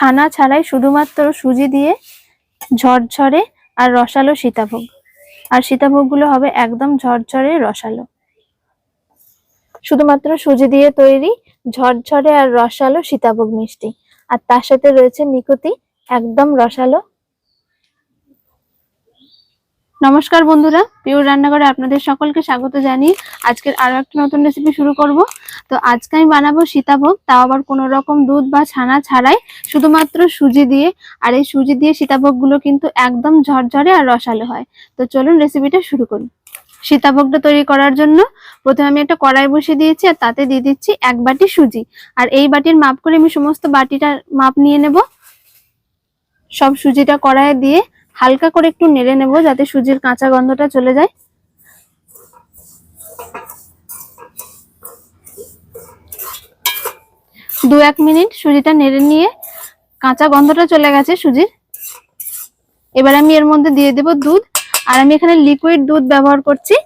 ছানা ছাড়াই শুধুমাত্র সুজি দিয়ে ঝরঝরে আর রসালো সীতাভোগ। আর সীতাভোগগুলো হবে একদম ঝরঝরে রসালো। শুধুমাত্র সুজি দিয়ে তৈরি ঝরঝরে আর রসালো সীতাভোগ মিষ্টি। আর তার সাথে রয়েছে নিকুতি, একদম রসালো নমস্কার বন্ধুরা পিওর রান্নাঘরে আপনাদের সকলকে স্বাগত জানিয়ে আজকের আরও একটা নতুন রেসিপি শুরু করব। তো আজকে আমি বানাবো সীতাভোগ, তাও আবার কোনো রকম দুধ বা ছানা ছাড়াই, শুধুমাত্র সুজি দিয়ে। আর এই সুজি দিয়ে সীতাভোগগুলো কিন্তু একদম ঝরঝরে আর রসালো হয়। তো চলুন রেসিপিটা শুরু করি। সীতাভোগটা তৈরি করার জন্য প্রথমে আমি একটা কড়াই বসিয়ে দিয়েছি আর তাতে দিয়ে দিচ্ছি এক বাটি সুজি। আর এই বাটির মাপ করে আমি সমস্ত বাটিটার মাপ নিয়ে নেব। সব সুজিটা কড়াইয়ে দিয়ে হালকা করে একটু নেড়ে নেব যাতে সুজির কাঁচা গন্ধটা চলে যায়। দু এক মিনিট সুজিটা নেড়ে নিয়ে কাঁচা গন্ধটা চলে গেছে সুজির। এবার আমি এর মধ্যে দিয়ে দেব দুধ। আর আমি এখানে লিকুইড দুধ ব্যবহার করছি।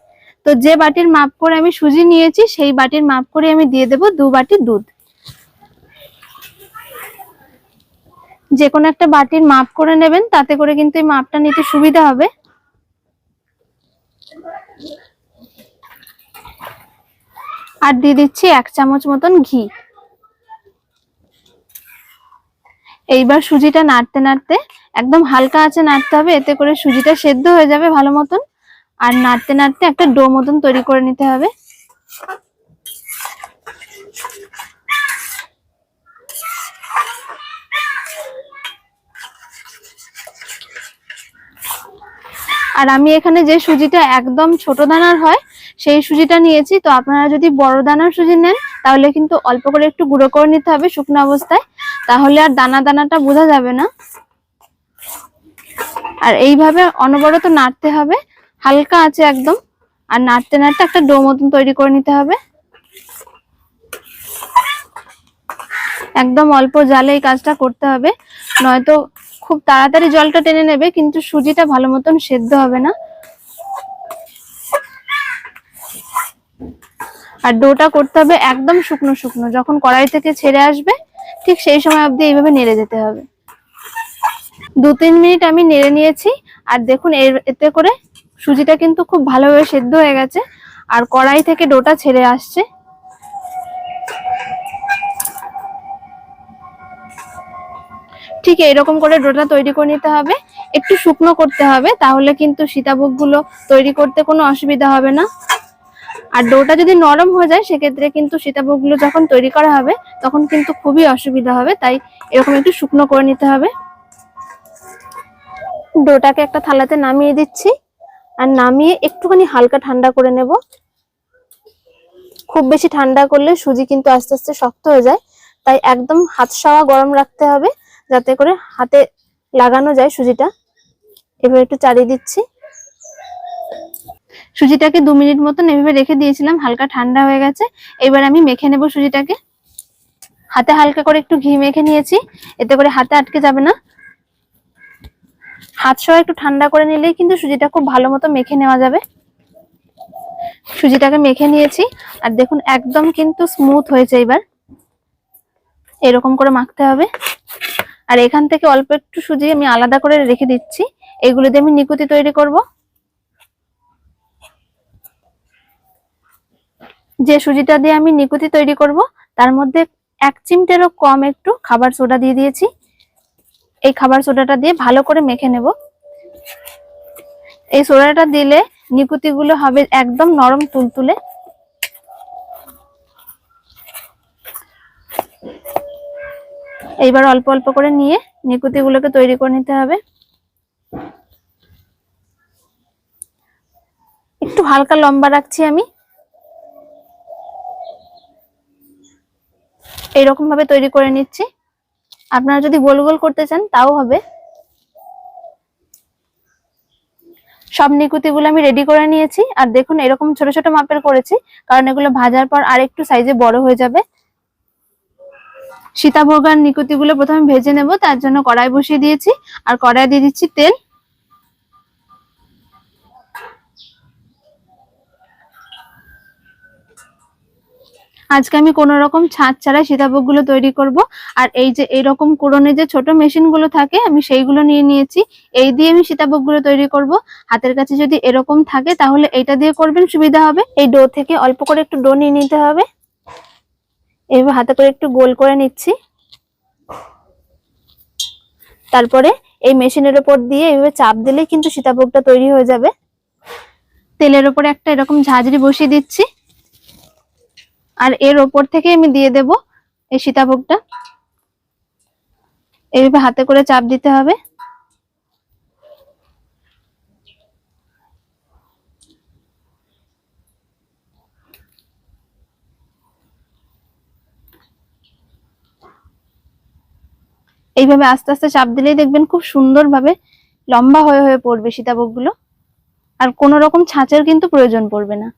তো যে বাটির মাপ করে আমি সুজি নিয়েছি, সেই বাটির মাপ করে আমি দিয়ে দেব দু বাটি দুধ। যে কোনো একটা বাটির মাপ করে নেবেন, তাতে করে কিন্তু এই মাপটা নিতে সুবিধা হবে। আর দিয়ে দিচ্ছি এক চামচ মতন ঘি। এইবার সুজিটা নাড়তে নাড়তে, একদম হালকা আছে নাড়তে হবে, এতে করে সুজিটা সেদ্ধ হয়ে যাবে ভালো মতন। আর নাড়তে নাড়তে একটা ডো মতন তৈরি করে নিতে হবে। আর আমি এখানে যে সুজিটা একদম ছোট দানার হয়, সেই সুজিটা নিয়েছি। তো আপনারা যদি বড় দানার সুজি নেন, তাহলে কিন্তু অল্প করে একটু গুঁড়ো করে নিতে হবে শুকনো অবস্থায়। তাহলে আর দানা দানাটা বোঝা যাবে না। আর এইভাবে অনবরত নাড়তে হবে। হালকা আছে একদম। আর নাড়তে নাড়তে একটা ডো মতন তৈরি করে নিতে হবে। একদম অল্প জালে এই কাজটা করতে হবে। নয়তো খুব তাড়াতাড়ি জলটা টেনে নেবে, কিন্তু সুজিটা ভালো মতন সেদ্ধ হবে না। আর ডোটা করতে হবে একদম শুকনো শুকনো, যখন কড়াই থেকে ছেড়ে আসবে, ঠিক সেই সময় অবধি এইভাবে নেড়ে যেতে হবে। দু তিন মিনিট আমি নেড়ে নিয়েছি, আর দেখুন এর, এতে করে সুজিটা কিন্তু খুব ভালোভাবে সেদ্ধ হয়ে গেছে, আর কড়াই থেকে ডোটা ছেড়ে আসছে। ঠিক এইরকম করে ডোটা তৈরি করে নিতে হবে। একটু শুকনো করতে হবে, তাহলে কিন্তু সীতাভোগগুলো তৈরি করতে কোনো অসুবিধা হবে না। আর ডোটা যদি নরম হয়ে যায়, সেক্ষেত্রে কিন্তু সীতাভোগগুলো যখন তৈরি করা হবে, তখন কিন্তু খুবই অসুবিধা হবে, তাই এরকম একটু শুকনো করে নিতে হবে। ডোটাকে একটা থালাতে নামিয়ে দিচ্ছি। আর নামিয়ে একটুখানি হালকা ঠান্ডা করে নেব। খুব বেশি ঠান্ডা করলে সুজি কিন্তু আস্তে আস্তে শক্ত হয়ে যায়, তাই একদম হাত সাওয়া গরম রাখতে হবে। যাতে করে হাতে লাগানো যায় সুজিটা। এভাবে একটু চালিয়ে দিচ্ছি। সুজিটাকে দু মিনিট মতন এভাবে রেখে দিয়েছিলাম, হালকা ঠান্ডা হয়ে গেছে। এবার আমি মেখে নেব সুজিটাকে। হাতে হালকা করে একটু ঘি মেখে নিয়েছি, এতে করে হাতে আটকে যাবে না। হাত সহ একটু ঠান্ডা করে নিলেই কিন্তু সুজিটা খুব ভালো মতো মেখে নেওয়া যাবে। সুজিটাকে মেখে নিয়েছি, আর দেখুন একদম কিন্তু স্মুথ হয়েছে এবার। এরকম করে মাখতে হবে। আর এখান থেকে অল্প একটু সুজি আমি আলাদা করে রেখে দিচ্ছি। এগুলো দিয়ে আমি নিকুতি তৈরি করব। যে সুজিটা দিয়ে আমি নিকুতি তৈরি করব, তার মধ্যে এক চিমটেরও কম একটু খাবার সোডা দিয়ে দিয়েছি। এই খাবার সোডাটা দিয়ে ভালো করে মেখে নেব। এই সোডাটা দিলে নিকুতি গুলো হবে একদম নরম তুলতুলে। এইবার অল্প অল্প করে নিয়ে নিকুতি গুলোকে তৈরি করে নিতে হবে। একটু হালকা লম্বা রাখছি আমি। এইরকম ভাবে তৈরি করে নিচ্ছি। আপনারা যদি গোল গোল করতে চান, তাও হবে। সব নিকুতিগুলো আমি রেডি করে নিয়েছি। আর দেখুন, এরকম ছোট ছোট মাপের করেছি, কারণ এগুলো ভাজার পর আর একটু সাইজে বড় হয়ে যাবে। সীতাভোগ আর নিকুতিগুলো প্রথমে ভেজে নেব, তার জন্য কড়াই বসিয়ে দিয়েছি। আর কড়াই দিয়ে দিচ্ছি তেল। আজকে আমি কোনো রকম ছাঁচ ছাড়াই সীতাভোগগুলো তৈরি করব। আর এই যে এরকম কুড়নে যে ছোট মেশিনগুলো থাকে, আমি সেইগুলো নিয়ে নিয়েছি। এই দিয়ে আমি সীতাভোগগুলো তৈরি করব। হাতের কাছে যদি এরকম থাকে, তাহলে এইটা দিয়ে করবেন, সুবিধা হবে। এই ডো থেকে অল্প করে একটু ডো নিয়ে নিতে হবে। এইভাবে হাতে করে একটু গোল করে নিচ্ছি। তারপরে এই মেশিনের উপর দিয়ে এইভাবে চাপ দিলে কিন্তু সীতাভোগটা তৈরি হয়ে যাবে। তেলের উপরে একটা এরকম ঝাঁঝরি বসিয়ে দিচ্ছি। আর এর ওপর থেকে আমি দিয়ে দেব এই সীতাভোগটা। এইভাবে হাতে করে চাপ দিতে হবে। এইভাবে আস্তে আস্তে চাপ দিলেই দেখবেন খুব সুন্দরভাবে লম্বা হয়ে হয়ে পড়বে সীতাভোগগুলো আর কোনো রকম ছাঁচের কিন্তু প্রয়োজন পড়বে না।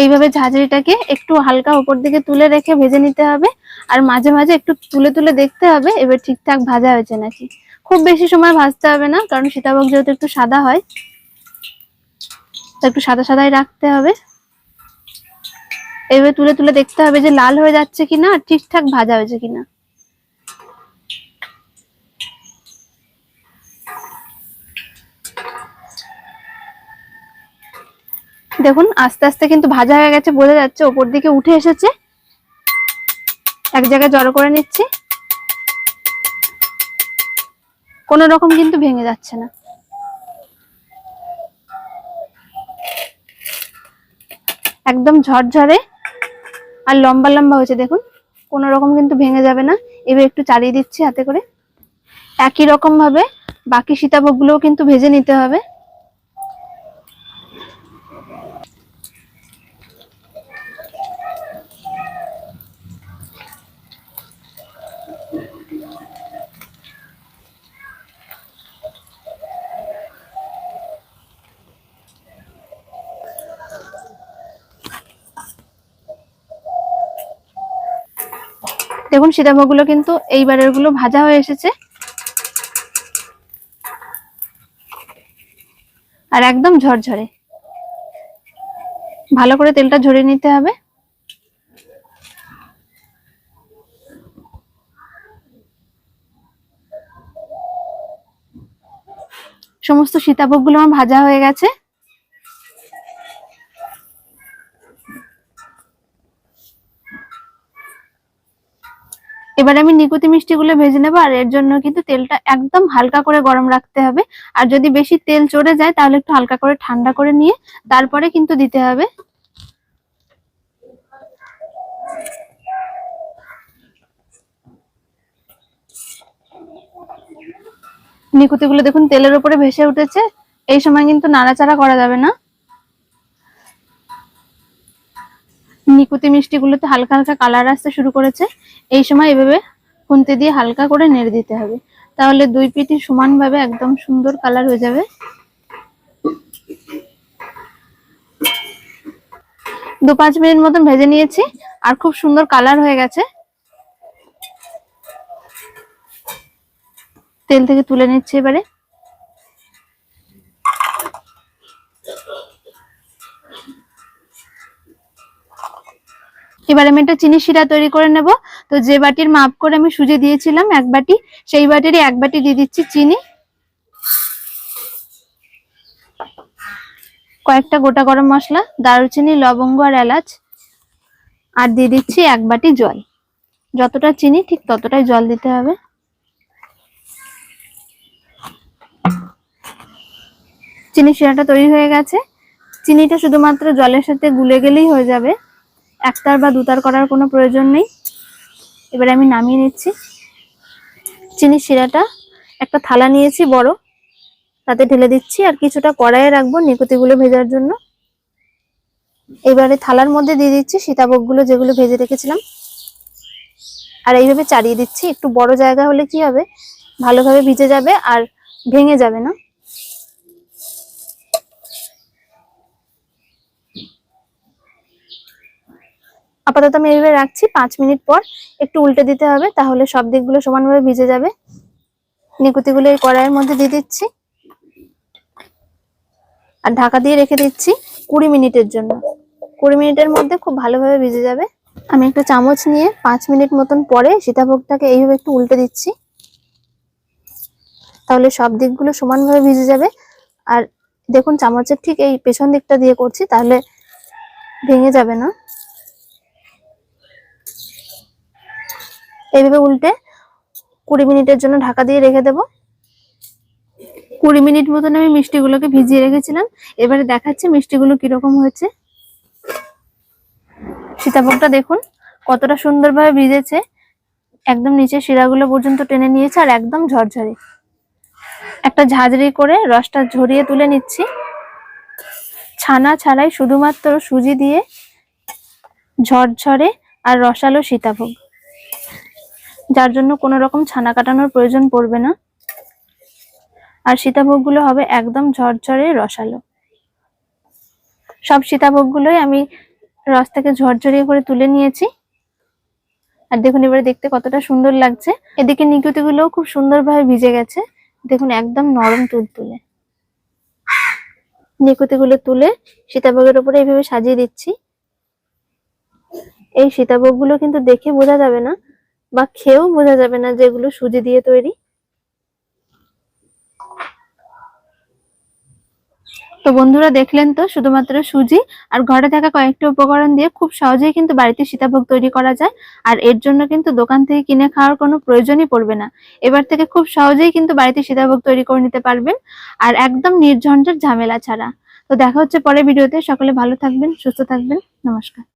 এইভাবে ঝাঁঝরিটাকে একটু হালকা উপর দিকে তুলে রেখে ভেজে নিতে হবে। আর মাঝে মাঝে একটু তুলে তুলে দেখতে হবে, এবার ঠিকঠাক ভাজা হয়েছে নাকি। খুব বেশি সময় ভাজতে হবে না, কারণ সীতাভোগ যেহেতু একটু সাদা হয় একটু সাদা সাদাই রাখতে হবে। এইভাবে তুলে তুলে দেখতে হবে যে লাল হয়ে যাচ্ছে কিনা আর ঠিকঠাক ভাজা হয়েছে কিনা। দেখুন, আস্তে আস্তে কিন্তু ভাজা হয়ে গেছে বোঝা যাচ্ছে, ওপর দিকে উঠে এসেছে। এক জায়গায় জড়ো করে নিচ্ছি। কোন রকম কিন্তু ভেঙে যাচ্ছে না। একদম ঝরঝরে আর লম্বা লম্বা হয়েছে, দেখুন। কোনো রকম কিন্তু ভেঙে যাবে না। এবার একটু চালিয়ে দিচ্ছি হাতে করে। একই রকম ভাবে বাকি সীতাভোগগুলোও কিন্তু ভেজে নিতে হবে। দেখুন সীতাভোগগুলো কিন্তু এইবারেরগুলো ভাজা হয়ে এসেছে। আর একদম ঝরঝরে। ভালো করে তেলটা ঝরিয়ে নিতে হবে। সমস্ত সীতাভোগগুলো আমার ভাজা হয়ে গেছে। এবার আমি নিকুতি মিষ্টি গুলো ভেজে নেব, আর এর জন্য কিন্তু তেলটা একদম হালকা করে গরম রাখতে হবে। আর যদি বেশি তেল চড়ে যায়, তাহলে একটু হালকা করে ঠান্ডা করে নিয়ে তারপরে কিন্তু দিতে হবে। নিকুতি গুলো দেখুন তেলের উপরে ভেসে উঠেছে। এই সময় কিন্তু নাড়াচাড়া করা যাবে না। নিকুতি মিষ্টি গুলোতে হালকা হালকা কালার আসতে শুরু করেছে। এই সময় এভাবে খুন্তি দিয়ে হালকা করে নেড়ে দিতে হবে। তাহলে দুই পিঠি সমানভাবে একদম সুন্দর কালার হয়ে যাবে। দু পাঁচ মিনিট মতন ভেজে নিয়েছি, আর খুব সুন্দর কালার হয়ে গেছে। তেল থেকে তুলে নিচ্ছি এবারে। আমি একটা চিনি শিরা তৈরি করে নেব। তো যে বাটির মাপ করে আমি সুজি দিয়েছিলাম এক বাটি, সেই বাটিরই এক বাটি দিয়ে দিচ্ছি চিনি। কয়েকটা গোটা গরম মশলা, দারুচিনি, লবঙ্গ আর এলাচ, আর দিয়ে দিচ্ছি এক বাটি জল। যতটা চিনি ঠিক ততটাই জল দিতে হবে। চিনি শিরাটা তৈরি হয়ে গেছে। চিনিটা শুধুমাত্র জলের সাথে গুলে গেলেই হয়ে যাবে। একটার বা দুটার করার কোনো প্রয়োজন নেই। এবারে আমি নামিয়ে নিচ্ছি। চিনি শিরাটা, একটা থালা নিয়েছি বড়, তাতে ঢেলে দিচ্ছি আর কিছুটা কড়াইয়ে রাখব নিকুতিগুলো ভেজার জন্য। এবারে থালার মধ্যে দিয়ে দিচ্ছি সীতাভোগগুলো যেগুলো ভেজে রেখেছিলাম। আর এইভাবে চাড়িয়ে দিচ্ছি, একটু বড় জায়গা হলে কি হবে? ভালোভাবে ভিজে যাবে আর ভেঙে যাবে না। আপাতত আমি এইভাবে রাখছি। পাঁচ মিনিট পর একটু উল্টে দিতে হবে, তাহলে সব দিকগুলো সমানভাবে ভিজে যাবে। নিকুতিগুলো এই কড়াইয়ের মধ্যে দিয়ে দিচ্ছি। আর ঢাকা দিয়ে রেখে দিচ্ছি কুড়ি মিনিটের জন্য। কুড়ি মিনিটের মধ্যে খুব ভালোভাবে ভিজে যাবে। আমি একটা চামচ নিয়ে পাঁচ মিনিট মতন পরে সীতাভোগটাকে এইভাবে একটু উল্টে দিচ্ছি। তাহলে সব দিকগুলো সমানভাবে ভিজে যাবে। আর দেখুন, চামচের ঠিক এই পেছন দিকটা দিয়ে করছি, তাহলে ভেঙে যাবে না। এইভাবে উল্টে কুড়ি মিনিটের জন্য ঢাকা দিয়ে রেখে দেব। কুড়ি মিনিট মতন আমি মিষ্টিগুলোকে ভিজিয়ে রেখেছিলাম। এবারে দেখাচ্ছি মিষ্টিগুলো কীরকম হয়েছে। সীতাভোগটা দেখুন, কতটা সুন্দরভাবে ভিজেছে। একদম নিচে শিরাগুলো পর্যন্ত টেনে নিয়েছে আর একদম ঝরঝরে। একটা ঝাঁঝরি করে রসটা ঝরিয়ে তুলে নিচ্ছি। ছানা ছাড়াই শুধুমাত্র সুজি দিয়ে ঝরঝরে আর রসালো সীতাভোগ। যার জন্য কোনো রকম ছানা কাটানোর প্রয়োজন পড়বে না। আর সীতাভোগগুলো হবে একদম ঝরঝরে রসালো। সব সীতাভোগগুলোই আমি রস থেকে ঝরঝরিয়ে করে তুলে নিয়েছি। আর দেখুন, এবারে দেখতে কতটা সুন্দর লাগছে। এদিকে নিকুতিগুলোও খুব সুন্দরভাবে ভিজে গেছে। দেখুন, একদম নরম তুলতুলে। নিকুতিগুলো তুলে সীতাভোগের উপরে এইভাবে সাজিয়ে দিচ্ছি। এই সীতাভোগগুলো কিন্তু দেখে বোঝা যাবে না বা খেয়েও বোঝা যাবে না যেগুলো সুজি দিয়ে তৈরি। তো বন্ধুরা দেখলেন তো, শুধুমাত্র সুজি আর ঘরে থাকা কয়েকটি উপকরণ দিয়ে খুব সহজেই কিন্তু বাড়িতে সীতাভোগ তৈরি করা যায়। আর এর জন্য কিন্তু দোকান থেকে কিনে খাওয়ার কোনো প্রয়োজনই পড়বে না। এবার থেকে খুব সহজেই কিন্তু বাড়িতে সীতাভোগ তৈরি করে নিতে পারবেন। আর একদম নির্ঝঞ্ঝাট ঝামেলা ছাড়া। তো দেখা হচ্ছে পরের ভিডিওতে। সকলে ভালো থাকবেন, সুস্থ থাকবেন। নমস্কার।